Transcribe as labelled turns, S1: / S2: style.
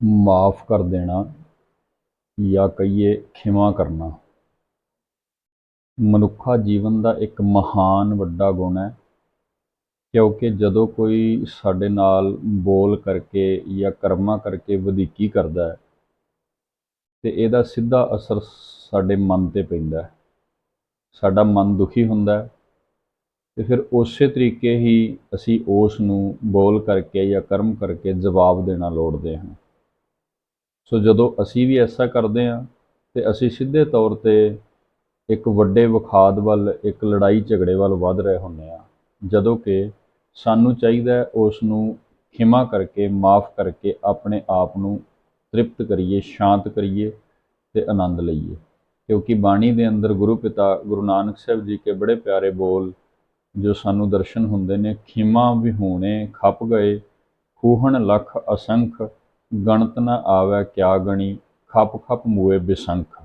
S1: ਮਾਫ ਕਰ ਦੇਣਾ ਜਾਂ ਕਹੀਏ ਖਿਮਾ ਕਰਨਾ। ਮਨੁੱਖਾ ਜੀਵਨ ਦਾ ਇੱਕ ਮਹਾਨ ਵੱਡਾ ਗੁਣ ਹੈ, ਕਿਉਂਕਿ ਜਦੋਂ ਕੋਈ ਸਾਡੇ ਨਾਲ ਬੋਲ ਕਰਕੇ ਜਾਂ ਕਰਮਾਂ ਕਰਕੇ ਵਧੀਕੀ ਕਰਦਾ ਹੈ, ਤੇ ਇਹਦਾ ਸਿੱਧਾ ਅਸਰ ਸਾਡੇ ਮਨ ਤੇ ਪੈਂਦਾ ਹੈ। ਸਾਡਾ ਮਨ ਦੁਖੀ ਹੁੰਦਾ ਹੈ, ਤੇ ਫਿਰ ਉਸੇ ਤਰੀਕੇ ਹੀ ਅਸੀਂ ਉਸ ਨੂੰ ਬੋਲ ਕਰਕੇ ਜਾਂ ਕਰਮ ਕਰਕੇ ਜਵਾਬ ਦੇਣਾ ਲੋੜਦੇ ਹਾਂ। ਸੋ ਜਦੋਂ ਅਸੀਂ ਵੀ ਐਸਾ ਕਰਦੇ ਹਾਂ ਤੇ ਅਸੀਂ ਸਿੱਧੇ ਤੌਰ ਤੇ ਇੱਕ ਵੱਡੇ ਵਿਖਾਦ ਵੱਲ, ਇੱਕ ਲੜਾਈ ਝਗੜੇ ਵੱਲ ਵੱਧ ਰਹੇ ਹੁੰਦੇ ਹਾਂ। ਜਦੋਂ ਕਿ ਸਾਨੂੰ ਚਾਹੀਦਾ ਉਸ ਨੂੰ ਖਿਮਾ ਕਰਕੇ, ਮਾਫ ਕਰਕੇ ਆਪਣੇ ਆਪ ਨੂੰ ਤ੍ਰਿਪਤ ਕਰੀਏ, ਸ਼ਾਂਤ ਕਰੀਏ ਤੇ ਆਨੰਦ ਲਈਏ। ਕਿਉਂਕਿ ਬਾਣੀ ਦੇ ਅੰਦਰ ਗੁਰੂ ਪਿਤਾ ਗੁਰੂ ਨਾਨਕ ਸਾਹਿਬ ਜੀ ਕੇ ਬੜੇ ਪਿਆਰੇ ਬੋਲ ਜੋ ਸਾਨੂੰ ਦਰਸ਼ਨ ਹੁੰਦੇ ਨੇ, ਖਿਮਾ ਵਿਹੂਣੇ ਖੱਪ ਗਏ, ਖੂਹਣ ਲਖ ਅਸੰਖ ਗਣਤ ਨ ਆਵੈ ਕਿਆ ਗਣੀ ਖਪ ਖਪ ਮੂਏ ਬਿਸੰਖ।